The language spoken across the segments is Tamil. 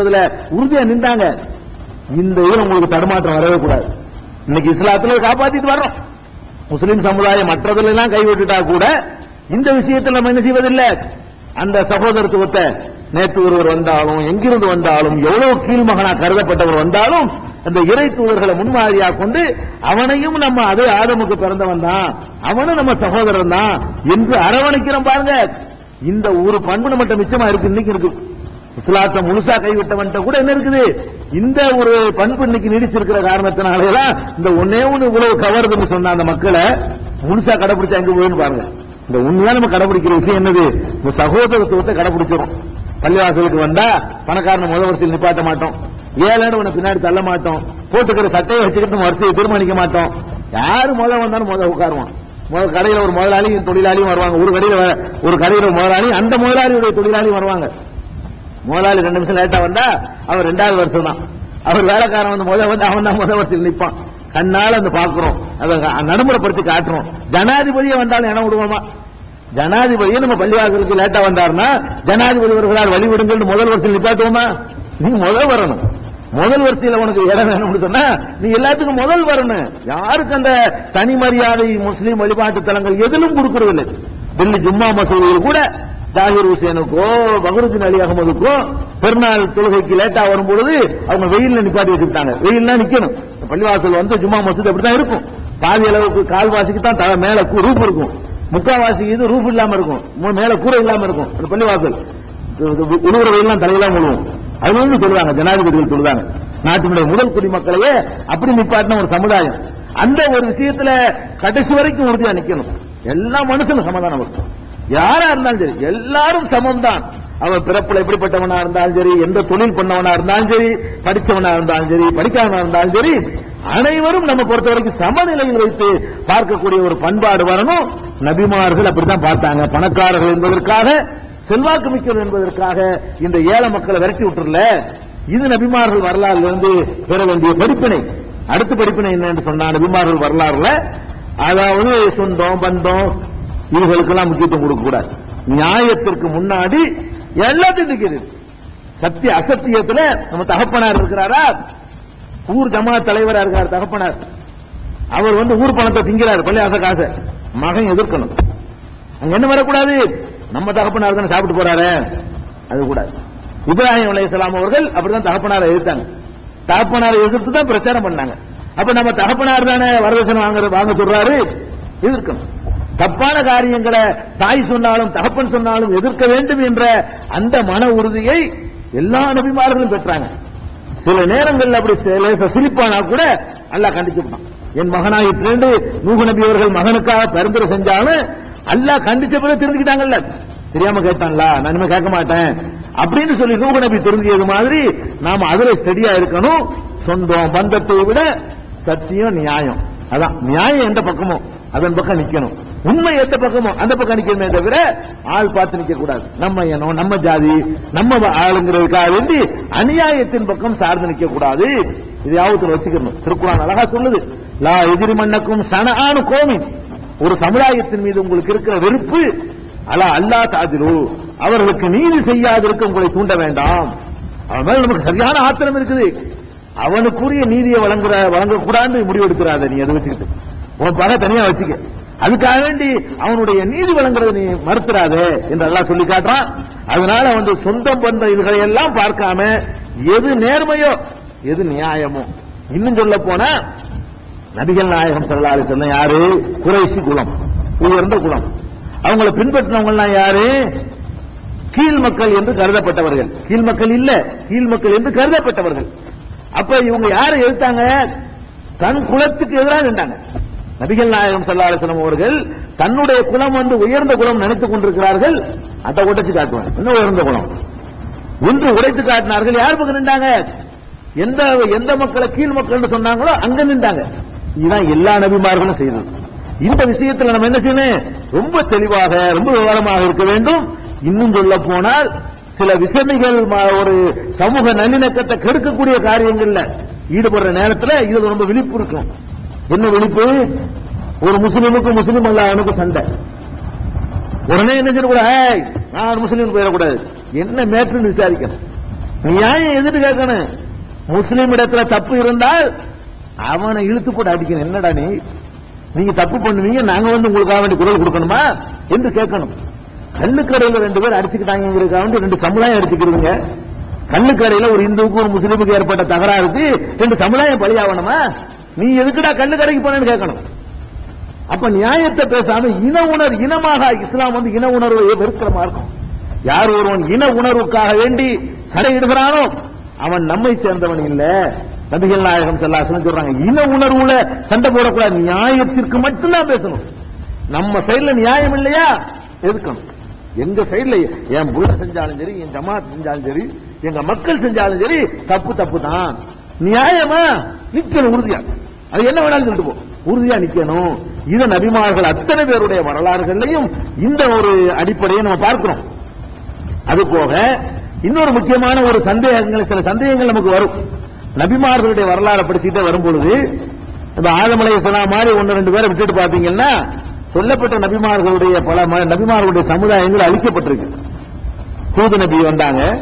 உறுதியா நின்றாங்க. இந்த இதுல உங்களுக்கு தடுமாற்றம் வரவே கூடாது. இன்னைக்கு இஸ்லாத்துல காப்பாத்திட்டு வர்றோம். முஸ்லிம் சமுதாயம் மற்றதுல எல்லாம் கைவிட்டுட்டா கூட இந்த விஷயத்தில் நம்ம என்ன செய்வதில்லை? அந்த சகோதரத்துவத்தை நேற்று ஒருவர் வந்தாலும் எங்கிருந்து வந்தாலும் எவ்வளவு கீழ்மகனா கருதப்பட்டவர் வந்தாலும் அந்த இறை தூதர்களை முன்மாதிரியா கொண்டு அவனையும் நம்ம அதே ஆதமுக்கு பிறந்தவன் தான். அவனும் நம்ம சகோதரன் தான் என்று அரவணைக்கிறோம் பாருங்க. இந்த ஒரு பண்பு நம்மகிட்ட மிச்சமா இருக்கு இன்னைக்கு இருக்கு. இஸ்லாத்தை முழுசா கைவிட்டவன்ட்ட கூட என்ன இருக்குது? இந்த ஒரு பண்பு இன்னைக்கு நீடிச்சிருக்கிற காரணத்தினாலதான் இந்த ஒன்னே ஒண்ணு இவ்வளவு கவருதுன்னு சொன்ன அந்த மக்களை முழுசா கடைபிடிச்சா எங்க போயின்னு பாருங்க. இந்த உண்மையா நம்ம கடைபிடிக்கிற விஷயம் என்னது? இந்த சகோதரத்துவத்தை கடைபிடிச்சிடும் பள்ளிவாசலுக்கு வந்தா பணக்காரன் முதல் வரிசையில் நிப்பாட்ட மாட்டோம். ஏழாண்டு உன பின்னாடி தள்ள மாட்டோம். போட்டுக்கிற சட்டையை வச்சுக்கிட்டு வரிசையை தீர்மானிக்க மாட்டோம். யாரு முதல் வந்தாலும் முதல் உட்காருவான். முதல் கடையில ஒரு முதலாளியும் தொழிலாளியும் வருவாங்க. ஒரு கடையில ஒரு கடையில முதலாளி அந்த முதலாளியுடைய தொழிலாளியும் வருவாங்க. முதலாளி ரெண்டு நிமிஷம் லேட்டா வந்தா அவர் ரெண்டாவது வருஷம் தான் அவர் வேலைக்காரன் வந்து முதல் வந்து அவன் தான் முதல் வருஷத்தில் நிற்பான் கண்ணால் அந்த பார்க்குறோம். அதை நடைமுறைப்படுத்தி காட்டுறோம். ஜனாதிபதியே வந்தாலும் இடம் விடுவோமா ஜனாதிபதியே நம்ம பள்ளிவாசலுக்கு லேட்டா வந்தாருன்னா ஜனாதிபதி வருகிறார் வழி விடுங்கள் முதல் வருஷம் நிப்பாட்டுவோமா நீ முதல் வரணும். முதல் வரிசையில் உனக்கு இடம் வேணும்னு சொன்னா நீ எல்லாத்துக்கும் முதல் வரணும். யாருக்கு அந்த தனி மரியாதை முஸ்லீம் வழிபாட்டு தலங்கள் எதிலும் கொடுக்கறதில்லை. டெல்லி ஜும்மா மசூதியில் கூட ஜாகிர் ஹுசேனுக்கோ பகருதீன் அலி அகமதுக்கோ பெருநாள் தொழுகைக்கு லேட்டா வரும்பொழுது அவங்க வெயில்ல நிப்பாட்டி வச்சுக்கிட்டாங்க. வெயில்னா நிக்கணும். பள்ளிவாசல் வந்து ஜும்மா மசூத் அப்படித்தான் இருக்கும். பாதி அளவுக்கு கால்வாசிக்கு தான் தலை மேல ரூப் இருக்கும். முக்காவாசி இது ரூப் இல்லாம இருக்கும். மேல கூரை இல்லாம இருக்கும். அந்த பள்ளிவாசல். உழுவுற வெயிலாம் தலையெல்லாம் முழுவும். அது வந்து சொல்லுவாங்க ஜனாதிபதிகள் சொல்லுவாங்க. நாட்டினுடைய முதல் குடிமக்களையே அப்படி நிப்பாட்டின ஒரு சமுதாயம். அந்த ஒரு விஷயத்துல கடைசி வரைக்கும் உறுதியா நிக்கணும். எல்லா மனுஷனும் சமாதானம் இருக்கும் யாரா இருந்தாலும் சரி எல்லாரும் சமம் தான் அவன் பிறப்புல எப்படிப்பட்டவனா இருந்தாலும் சரி எந்த தொழில் பண்ணவனா இருந்தாலும் சரி படிச்சவனா இருந்தாலும் சரி படிக்காதவனா இருந்தாலும் சரி அனைவரும் நம்ம பொறுத்த வரைக்கும் சமநிலையில் வைத்து பார்க்கக்கூடிய ஒரு பண்பாடு வரணும். நபிமார்கள் அப்படித்தான் பார்த்தாங்க. பணக்காரர்கள் என்பதற்காக செல்வாக்கு மிக்கவர் என்பதற்காக இந்த ஏழை மக்களை விரட்டி விட்டுறல. இது நபிமார்கள் வரலாறுல இருந்து பெற வேண்டிய படிப்பினை. அடுத்த படிப்பினை என்ன என்று சொன்னா நபிமார்கள் வரலாறுல அதாவது சொந்தம் பந்தம் இதுகளுக்கெல்லாம் முக்கியத்துவம் கொடுக்கக்கூடாது நியாயத்திற்கு முன்னாடி எல்லாத்தையும் நிற்கிறது சத்திய அசத்தியத்துல நம்ம தகப்பனார் இருக்கிறாரா? ஊர் ஜமா தலைவரா இருக்கார் தகப்பனார். அவர் வந்து ஊர் பணத்தை திங்கிறார் பள்ளியாச காசை. மகன் எதிர்க்கணும். அங்க என்ன வரக்கூடாது? நம்ம தகப்பனார் தானே சாப்பிட்டு போறாரு. அது கூடாது. இப்ராஹிம் அலைஹிஸ்ஸலாம் அவர்கள் அப்படிதான் தகப்பனாரை எதிர்த்தாங்க. தகப்பனாரை எதிர்த்து தான் பிரச்சாரம் பண்ணாங்க. அப்ப நம்ம தகப்பனார் தானே வரதட்சணை வாங்க வாங்க சொல்றாரு. எதிர்க்கணும். தப்பான காரியங்களை தாய் சொன்னாலும் தகப்பன் சொன்னாலும் எதிர்க்க வேண்டும் என்ற அந்த மன உறுதியை எல்லா நபிமார்களும் பெற்றாங்க. சில நேரங்களில் அப்படி சிரிப்பானா கூட அல்லாஹ் கண்டிச்சுட்டான் என் என் மகனாயிற்று நூகு நபி அவர்கள் மகனுக்காக பரிந்துரை செஞ்சாலும் அல்லாஹ் கண்டிச்ச பிறகு தெரிஞ்சுக்கிட்டாங்கல்ல. தெரியாம கேட்டான்ல நான் இனிமே கேட்க மாட்டேன். அப்படின்னு சொல்லி நூகு நபி திருந்தியது மாதிரி நாம அதுல ஸ்டடியா இருக்கணும். சொந்தம் பந்தத்தை விட சத்தியம் நியாயம். அதான் நியாயம் எந்த பக்கமும் அதன் பக்கம் நிக்கணும். உண்மை எந்த பக்கமோ அந்த பக்கம் நிக்கணுமே தவிர ஆள் பார்த்து நிக்க கூடாது நம்ம இனம் நம்ம ஜாதி நம்ம ஆளுங்கிறதுக்காக வேண்டி அநியாயத்தின் பக்கம் சார்ந்து நிக்க கூடாது இது யாவத்தில் வச்சுக்கணும். திருக்குறான் அழகா சொல்லுது. லா எதிரி மன்னக்கும் சனஆனு கோமி ஒரு சமுதாயத்தின் மீது உங்களுக்கு இருக்கிற வெறுப்பு அலா அல்லா தாதிரு அவர்களுக்கு நீதி செய்யாதிருக்க உங்களை தூண்ட வேண்டாம். அவன் மேல நமக்கு சரியான ஆத்திரம் இருக்குது. அவனுக்குரிய நீதியை வழங்குற வழங்கக்கூடாதுன்னு முடிவெடுக்கிறாத நீ அதை வச்சுக்கிட்டு. உன் பகை தனியா வச்சுக்க. அதுக்காக வேண்டி அவனுடைய நீதி வழங்குறதை நீ மறுத்துறாதே என்று எல்லாம் சொல்லி காட்டுறான். அதனால வந்து சொந்தம் பந்த இதுகளை எல்லாம் பார்க்காம எது நேர்மையோ எது நியாயமோ. இன்னும் சொல்ல போனா நபிகள் நாயகம் செல்லாது சொன்ன யாரு? குறைசி குலம் உயர்ந்த குலம். அவங்கள பின்பற்றினவங்கலாம் யாரு? கீழ் மக்கள் என்று கருதப்பட்டவர்கள். கீழ் மக்கள் இல்ல கீழ் மக்கள் என்று கருதப்பட்டவர்கள். அப்ப இவங்க யாரை எதிர்த்தாங்க தன் குலத்துக்கு எதிராக நின்றாங்க. நபிகள் நாயகம் ஸல்லல்லாஹு அவர்கள் தன்னுடைய குலம் வந்து உயர்ந்த குலம் நினைத்துக் கொண்டிருக்கிறார்கள் அதை உடைச்சு காட்டுவாங்க என்ன உயர்ந்த குலம்? ஒன்று உடைத்து காட்டினார்கள். யார் பக்கம் நின்றாங்க? எந்த எந்த மக்களை கீழ் மக்கள் சொன்னாங்களோ அங்க நின்றாங்க. இதுதான் எல்லா நபிமார்களும் செய்தது. இந்த விஷயத்துல நம்ம என்ன செய்யணும்? ரொம்ப தெளிவாக ரொம்ப விவரமாக இருக்க வேண்டும். இன்னும் சொல்ல போனால் சில விஷமிகள் ஒரு சமூக நல்லிணக்கத்தை கெடுக்கக்கூடிய காரியங்கள்ல ஈடுபடுற நேரத்துல இதுல ரொம்ப விழிப்பு இருக்கும். என்ன விழிப்பு? ஒரு முஸ்லீமுக்கும் முஸ்லீம் அல்ல அல்லாதவனுக்கும் சண்டை. உடனே என்ன செய்யக்கூடாது? நான் முஸ்லீம் போயிடக்கூடாது. என்ன மேட்ருன்னு விசாரிக்கணும். ஏன் எதிர்த்து கேட்கணும்? முஸ்லீம் இடத்துல தப்பு இருந்தால் அவனை இழுத்து போட்டு அடிக்கணும். என்னடா நீ? நீங்க தப்பு பண்ணுவீங்க நாங்க வந்து உங்களுக்காக வேண்டி குரல் கொடுக்கணுமா? என்று கேட்கணும். கல்லுக்கடையில ரெண்டு பேர் அடிச்சுக்கிட்டாங்கிறதுக்காக வேண்டி ரெண்டு சமுதாயம் அடிச்சுக்கிறதுங்க கல்லுக்கடையில ஒரு இந்துவுக்கு ஒரு முஸ்லீமுக்கு ஏற்பட்ட தகராறுக்கு ரெண்டு சமுதாயம் பலியாகணுமா? நீ எதுக்குடா கல்லுக்கடைக்கு போனேன்னு கேட்கணும். அப்ப நியாயத்தை பேசாம இன உணர் இனமாக இஸ்லாம் வந்து இன உணர்வை வெறுக்கிற மார்க்கம் யார் ஒருவன் இன உணர்வுக்காக வேண்டி சடையிடுகிறானோ அவன் நம்மை சேர்ந்தவன் இல்ல. நபிகள் நாயகம் செல்லாசனம் சொல்றாங்க இன உணர்வுல சண்டை போடக்கூடாது நியாயத்திற்கு மட்டும்தான் பேசணும். நம்ம சைட்ல நியாயம் இல்லையா? எதுக்கணும்? எங்க சைட்ல என் புள்ள செஞ்சாலும் சரி என் ஜமாத் செஞ்சாலும் சரி எங்க மக்கள் செஞ்சாலும் சரி தப்பு தப்பு தான் நியாயமா? நிச்சயம் உறுதியா? அது என்ன வேணாலும் சொல்லிட்டு போ. உறுதியா நிக்கணும். இதன் நபிமார்கள் அத்தனை பேருடைய வரலாறுகள்லையும் இந்த ஒரு அடிப்படையை நம்ம பார்க்கிறோம். அது போக இன்னொரு முக்கியமான ஒரு சந்தேகங்கள் சில சந்தேகங்கள் நமக்கு வரும். நபிமார்களுடைய வரலாறு படிச்சுட்டே வரும்பொழுது இந்த ஆதமலை இஸ்லாம் மாதிரி ஒன்னு ரெண்டு பேரை விட்டுட்டு பாத்தீங்கன்னா சொல்லப்பட்ட நபிமார்களுடைய பல ம- நபிமார்களுடைய சமுதாயங்கள் அழிக்கப்பட்டிருக்கு. தூது நபி வந்தாங்க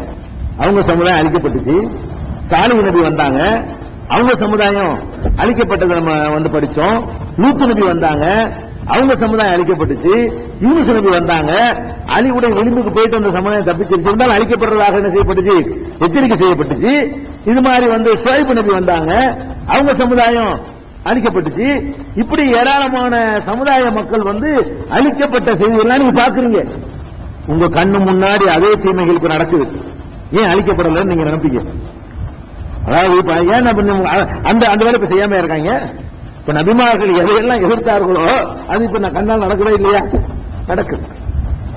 அவங்க சமுதாயம் அழிக்கப்பட்டுச்சு. சாலிவு நபி வந்தாங்க அவங்க சமுதாயம் அழிக்கப்பட்டதை நம்ம வந்து படிச்சோம். லூத்து நபி வந்தாங்க. அவங்க சமுதாயம் அழிக்கப்பட்டுச்சு. யூனிஸ் நபி வந்தாங்க. அழிவுடைய விளிம்புக்கு போயிட்டு அந்த சமுதாயம் தப்பிச்சிருச்சு. இருந்தாலும் அழிக்கப்படுறதாக என்ன செய்யப்பட்டுச்சு? எச்சரிக்கை செய்யப்பட்டுச்சு. இது மாதிரி வந்து சுவைப்பு நபி வந்தாங்க. அவங்க சமுதாயம் அழிக்கப்பட்டுச்சு. இப்படி ஏராளமான சமுதாய மக்கள் வந்து அழிக்கப்பட்ட செய்திகள்லாம் நீங்க பாக்குறீங்க. உங்க கண்ணு முன்னாடி அதே தீமைகளுக்கு நடக்குது. ஏன் அழிக்கப்படலன்னு நீங்க நினைப்பீங்க? அதாவது இப்ப ஏன் அந்த அந்த வேலை இப்ப செய்யாம இருக்காங்க? இப்ப நபிமார்கள் எதையெல்லாம் எதிர்த்தார்களோ அது இப்ப நான் கண்ணால் நடக்கவே இல்லையா? நடக்குது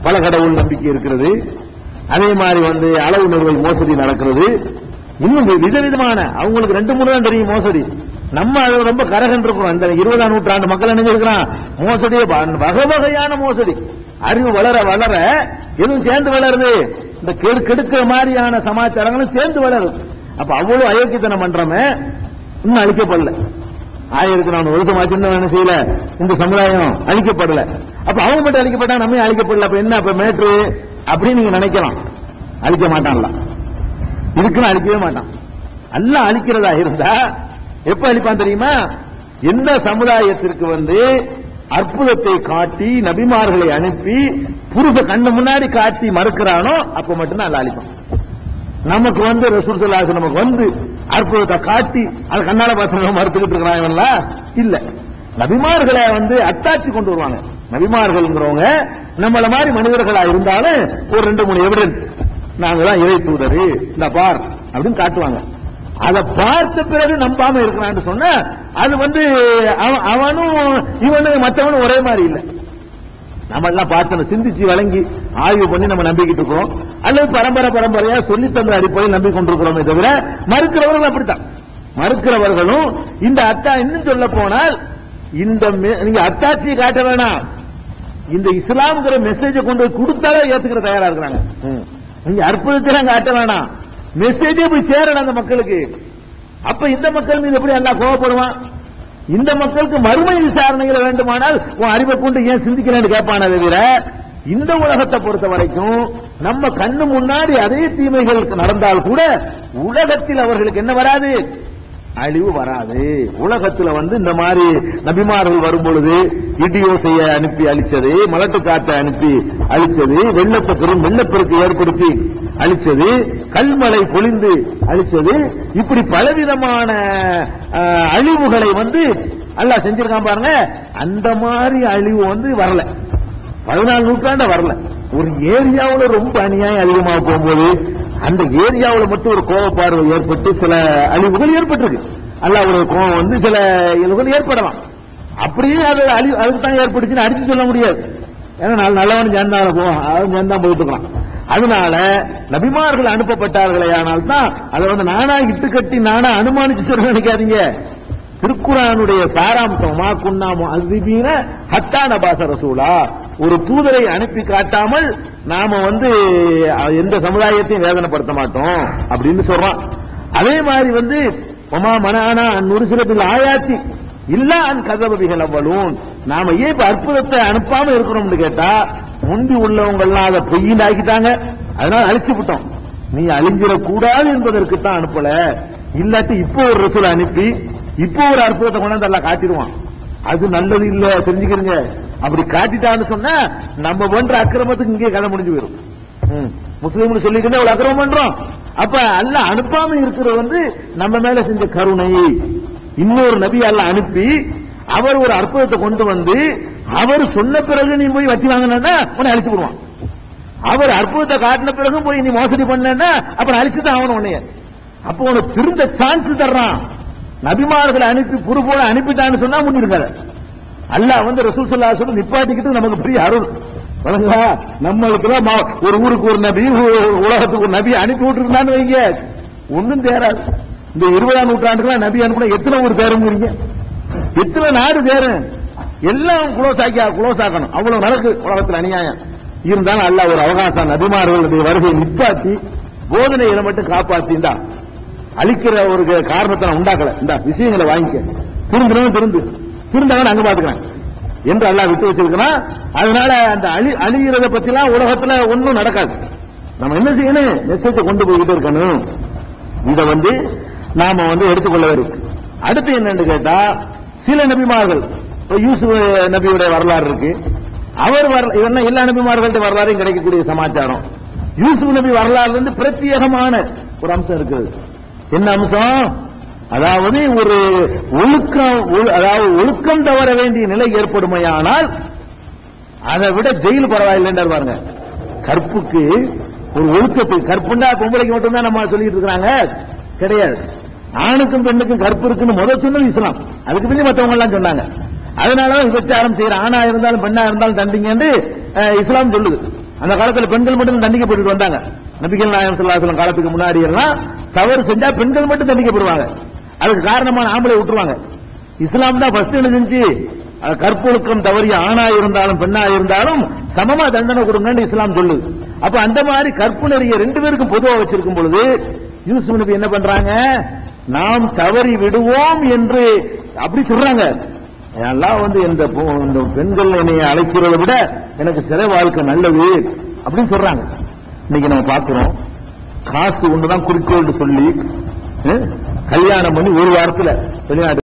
பல கடவுள் நம்பிக்கை இருக்கிறது. அதே மாதிரி வந்து அளவு நிறுவல் மோசடி நடக்கிறது. இன்னும் விதவிதமான அவங்களுக்கு ரெண்டு மூணு தான் தெரியும் மோசடி. நம்ம அது ரொம்ப கரகன் இருக்கிறோம். இந்த இருபதாம் நூற்றாண்டு மக்கள் நினைஞ்சிருக்கிறான் இருக்கிறான் வகை வகையான மோசடி. அறிவு வளர வளர எதுவும் சேர்ந்து வளருது. இந்த கெடுக்கிற மாதிரியான சமாச்சாரங்களும் சேர்ந்து வளருது அப்ப அவ்வளவு அயோக்கியத்தனம் பண்றமே இன்னும் அழிக்கப்படல. ஆயிரத்தி நான் வருஷம் ஆச்சு என்ன செய்யல? இந்த சமுதாயம் அழிக்கப்படல. அப்ப அவங்க மட்டும் அழிக்கப்பட்டா நம்ம அழிக்கப்படல. அப்ப என்ன? அப்ப மேட்ரு அப்படின்னு நீங்க நினைக்கலாம். அழிக்க மாட்டான்ல. இதுக்குன்னு அழிக்கவே மாட்டான். எல்லாம் அழிக்கிறதா இருந்தா எப்ப அழிப்பான் தெரியுமா? எந்த சமுதாயத்திற்கு வந்து அற்புதத்தை காட்டி நபிமார்களை அனுப்பி புருஷ கண்ணு முன்னாடி காட்டி மறுக்கிறானோ அப்ப மட்டும்தான் அல்ல அழிப்பான். நமக்கு வந்து ரசூல் நமக்கு வந்து அற்புதத்தை காட்டி அது கண்ணால பார்த்து மறுத்துக்கிட்டு இருக்கிறாங்களா இல்ல. நபிமார்களை வந்து அத்தாட்சி கொண்டு வருவாங்க. நபிமார்கள்ங்கிறவங்க நம்மள மாதிரி மனிதர்களா இருந்தாலும் ஒரு ரெண்டு மூணு எவிடன்ஸ் நாங்க தான் இறை தூதர். இந்த பார். அப்படின்னு காட்டுவாங்க. அதை பார்த்த பிறகு நம்பாம இருக்கிறான்னு சொன்னா அது வந்து அவன் அவனும் இவனும் மற்றவனும் ஒரே மாதிரி இல்லை. நம்ம எல்லாம் பார்த்தோம் சிந்திச்சு வழங்கி ஆய்வு பண்ணி நம்ம நம்பிக்கிட்டு இருக்கோம். அல்லது பரம்பரை பரம்பரையா சொல்லி தந்த அடிப்படையில் நம்பி கொண்டிருக்கிறோமே தவிர மறுக்கிறவர்கள் அப்படித்தான். மறுக்கிறவர்களும் இந்த அத்தா இன்னும் சொல்ல போனால் இந்த நீங்க அத்தாட்சியை காட்ட வேணாம். இந்த இஸ்லாம்ங்கிற மெசேஜை கொண்டு போய் கொடுத்தாலே ஏத்துக்கிற தயாரா இருக்கிறாங்க. நீங்க அற்புதத்தை காட்ட வேணாம். மெசேஜே போய் சேரணும் அந்த மக்களுக்கு. அப்ப இந்த மக்கள் மீது எப்படி எல்லாம் கோவப்படுவான்? இந்த மக்களுக்கு மறுமை விசாரணைகள் வேண்டுமானால் உன் அறிவை கொண்டு ஏன் சிந்திக்கிறேன்னு கேட்பானே தவிர இந்த உலகத்தை பொறுத்த வரைக்கும் நம்ம கண்ணு முன்னாடி அதே தீமைகள் நடந்தால் கூட உலகத்தில் அவர்களுக்கு என்ன வராது? அழிவு வராது. உலகத்துல வந்து இந்த மாதிரி நபிமார்கள் வரும்பொழுது இடியோசைய அனுப்பி அழிச்சது மலட்டு காத்தை அனுப்பி அழிச்சது வெள்ளத்தை பெரும் வெள்ளப்பெருக்கு ஏற்படுத்தி அழிச்சது கல்மலை பொழிந்து அழிச்சது இப்படி பலவிதமான அஹ், அழிவுகளை வந்து அல்லாஹ் செஞ்சிருக்கான் பாருங்க. அந்த மாதிரி அழிவு வந்து வரல. பதினாலு நூற்றாண்ட வரல. ஒரு ஏரியாவில் ரொம்ப அநியாயம் அதிகமாக போகும்போது அந்த ஏரியாவில் மட்டும் ஒரு கோப பார்வை ஏற்பட்டு சில அழிவுகள் ஏற்பட்டிருக்கு. அல்லாவுடைய கோபம் வந்து சில இழிவுகள் ஏற்படலாம். அப்படியே அது அழி அதுக்கு தான் ஏற்பட்டுச்சுன்னு அடிச்சு சொல்ல முடியாது. ஏன்னா நல்ல நல்லவன் சேர்ந்தால போவான் அவன் சேர்ந்தான் போயிட்டு அதனால நபிமார்கள் அனுப்பப்பட்டார்களே ஆனால் தான் அதை வந்து நானா இட்டு கட்டி நானா அனுமானிச்சு சொல்ல நினைக்காதீங்க. திருக்குறானுடைய சாராம்சமா குன்னாமோ குன்னா ஹத்தான ஹத்தா நபாச ரசூலா. ஒரு தூதரை அனுப்பி காட்டாமல் நாம வந்து எந்த சமுதாயத்தையும் வேதனைப்படுத்த மாட்டோம் அப்படின்னு சொல்றான். அதே மாதிரி வந்து ஒமா மனானா நுருசிலத்தில் ஆயாத்தி இல்ல அன் கதபபிகள் அவ்வளவும் நாம ஏன் இப்ப அற்புதத்தை அனுப்பாம இருக்கிறோம்னு கேட்டா முந்தி உள்ளவங்கள்லாம் அதை பொய்யில் ஆக்கிட்டாங்க அதனால அழிச்சு விட்டோம். நீ அழிஞ்சிடக்கூடாது என்பதற்கு தான் அனுப்பல. இல்லாட்டி இப்போ ஒரு ரசூல் அனுப்பி இப்போ ஒரு அற்புதத்தை கொண்டாந்து எல்லாம் காட்டிடுவான். அது நல்லது இல்ல தெரிஞ்சுக்கிறீங்க. அப்படி காட்டிட்டான்னு சொன்னா நம்ம பண்ற அக்கிரமத்துக்கு இங்கே கதை முடிஞ்சு போயிடும் ம். முஸ்லீம்னு சொல்லிட்டு அவ்வளவு அக்கிரமம் பண்றோம். அப்ப அல்ல அனுப்பாம இருக்கிறது வந்து நம்ம மேல செஞ்ச கருணை. இன்னொரு நபி அல்ல அனுப்பி அவர் ஒரு அற்புதத்தை கொண்டு வந்து அவர் சொன்ன பிறகு நீ போய் வச்சு வாங்கினா உன்னை அழிச்சு விடுவான். அவர் அற்புதத்தை காட்டின பிறகு போய் நீ மோசடி பண்ணா அப்புறம் அழிச்சுதான் ஆகணும் உன்னைய. அப்போ உனக்கு திருந்த சான்ஸ் தர்றான். நபிமார்களை அனுப்பி புறுபோல அனுப்பிட்டான்னு சொன்னா முன்னிருக்காரு அல்லாஹ் வந்து ரசூல் சொல்லா சொல்லி நிப்பாட்டிக்கிட்டு நமக்கு பெரிய அருள். வழங்கா நம்மளுக்கு தான் ஒரு ஊருக்கு ஒரு நபி உலகத்துக்கு ஒரு நபி அனுப்பி விட்டுருந்தான்னு வைங்க. ஒன்றும் தேராது. இந்த இருபதாம் நூற்றாண்டுக்குலாம் நபி அனுப்பினா எத்தனை ஊர் தேருங்கிறீங்க எத்தனை நாடு தேரும்? எல்லாம் குளோஸ் ஆக்கி குளோஸ் ஆக்கணும். அவ்வளவு நடக்கு உலகத்தில் அநியாயம். இருந்தாலும் அல்லாஹ் ஒரு அவகாசம் நபிமார்களுடைய வருகை நிப்பாட்டி போதனைகளை மட்டும் காப்பாத்திண்டா அழிக்கிற ஒரு காரணத்தை நான் உண்டாக்கல. இந்த விஷயங்களை வாங்கிக்க. திருந்தவன் திருந்து திருந்தாங்க அங்க பாத்துக்கிறேன். என்று அல்லாஹ் விட்டு வச்சிருக்கிறான். அதனால அந்த அழி அழிகிறத பத்திலாம் உலகத்துல ஒன்றும் நடக்காது. நம்ம என்ன செய்யணும்? மெசேஜை கொண்டு போய்கிட்டு இருக்கணும். இதை வந்து நாம வந்து எடுத்துக்கொள்ள இருக்கு அடுத்து என்னன்னு கேட்டா சில நபிமார்கள் இப்ப யூசுப் நபியுடைய வரலாறு இருக்கு. அவர் வர இதெல்லாம் எல்லா நபிமார்கள்ட்ட வரலாறையும் கிடைக்கக்கூடிய சமாச்சாரம். யூசுப் நபி வரலாறுல இருந்து பிரத்யேகமான ஒரு அம்சம் இருக்குது. என்ன அம்சம்? அதாவது ஒரு ஒழுக்கம் ஒழு- அதாவது ஒழுக்கம் தவற வேண்டிய நிலை ஏற்படுமையானால் அதை விட ஜெயில் பரவாயில்லைன்னு பாருங்க. கற்புக்கு ஒரு ஒழுக்கத்துக்கு கற்புண்டா பொம்பளைக்கு மட்டும்தான் நம்ம சொல்லிட்டு இருக்கிறாங்க. கிடையாது. ஆணுக்கும் பெண்ணுக்கும் கற்பு இருக்குன்னு முதல் சொன்னது இஸ்லாம். அதுக்கு பின்னாடி மத்தவங்க எல்லாம் சொன்னாங்க அதனாலதான் விபச்சாரம் செய்யற ஆணா இருந்தாலும் பெண்ணா இருந்தாலும் தண்டிங்கன்னு அஹ், இஸ்லாம் சொல்லுது. அந்த காலத்துல பெண்கள் மட்டும் தண்டிக்கப்பட்டு வந்தாங்க. நபிகள் நாயகம் ஸல்லல்லாஹு காலத்துக்கு முன்னாடி எல்லாம் தவறு செஞ்சா பெண்கள் மட்டும் தண்டிக்கப்படுவாங்க. அதுக்கு காரணமான ஆம்பளை விட்டுருவாங்க. இஸ்லாம் தான் ஃபர்ஸ்ட் என்ன செஞ்சு கற்பொழுக்கம் தவறிய ஆணா இருந்தாலும் பெண்ணா இருந்தாலும் சமமா தண்டனை கொடுங்கன்னு இஸ்லாம் சொல்லுது. அப்ப அந்த மாதிரி கற்பு நெறிய ரெண்டு பேருக்கும் பொதுவா வச்சிருக்கும் பொழுது யூசுப் நபி என்ன பண்றாங்க? நாம் தவறி விடுவோம் என்று அப்படி சொல்றாங்க. எல்லாம் வந்து இந்த இந்த பெண்கள் என்னை அழைக்கிறத விட எனக்கு சிறை வாழ்க்கை நல்லது அப்படின்னு சொல்றாங்க. இன்னைக்கு நம்ம பார்க்கிறோம் காசு ஒண்ணுதான் குறிக்கோள்னு சொல்லி கல்யாணம் பண்ணி ஒரு வாரத்தில் வெளிநாடு